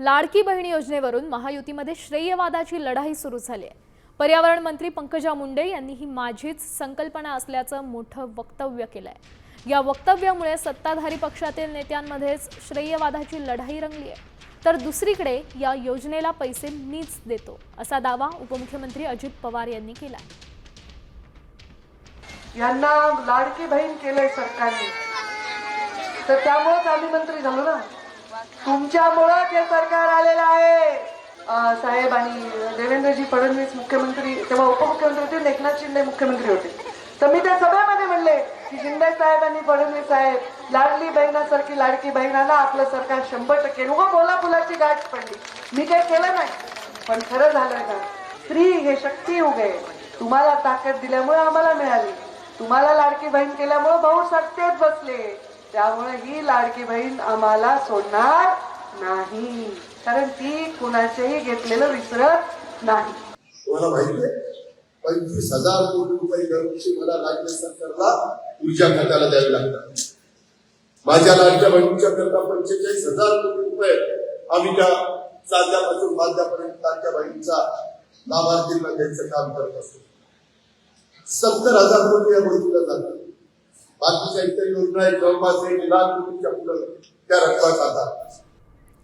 लाडकी बहिणी योजनेवरून महायुतीमध्ये श्रेयवादाची लढाई सुरू झाली आहे. पर्यावरण मंत्री पंकजा मुंडे यांनी ही माझीच संकल्पना असल्याचं मोठं वक्तव्य केलंय. या वक्तव्यामुळे सत्ताधारी पक्षातील नेत्यांमध्येच श्रेयवादाची लढाई रंगली आहे. तर दुसरीकडे या योजनेला पैसे मीच देतो असा दावा उपमुख्यमंत्री अजित पवार यांनी केला यांना लाडकी बहीण केलंय सरकारने. तर त्यामुळेच आम्ही मंत्री झालो ना. तुमच्यामुळं हे सरकार आलेलं आहे. साहेब आणि देवेंद्रजी फडणवीस मुख्यमंत्री तेव्हा उपमुख्यमंत्री होते एकनाथ शिंदे मुख्यमंत्री होते. तर मी त्या सभेमध्ये म्हणले की शिंदे साहेब आणि फडणवीस साहेब लाडली बहिणासारखी लाडकी बहिणाला आपलं सरकार शंभर टक्के. नको बोला फुलाची गाठ पडली. मी काही केलं नाही. पण खरं झालं का स्त्री हे शक्ती उगे तुम्हाला ताकद दिल्यामुळे आम्हाला मिळाली. तुम्हाला लाडकी बहीण केल्यामुळे भाऊ सत्तेत बसले. त्यामुळे ही लाडकी बहीण आम्हाला सोडणार नाही. कारण ती कुणाचेही घेतलेलं विसरत नाही. तुम्हाला माहिती पंचवीस हजार कोटी रुपये दरवर्षी मला राज्य सरकारला ऊर्जा खात्याला द्यावे लागतात. माझ्या लाडक्या बहिणीच्या करता पंचेचाळीस हजार कोटी रुपये आम्ही त्या चांद्यापासून बांध्यापर्यंत लाडक्या बहिणीचा लाभार्थींना द्यायचं काम करत असतो. सत्तर हजार कोटी या गोष्टीला जातात. बाकीच्या इतर योजना आहेत जवळपास एक लाख कोटीच्या पुढे त्या रकमा जातात.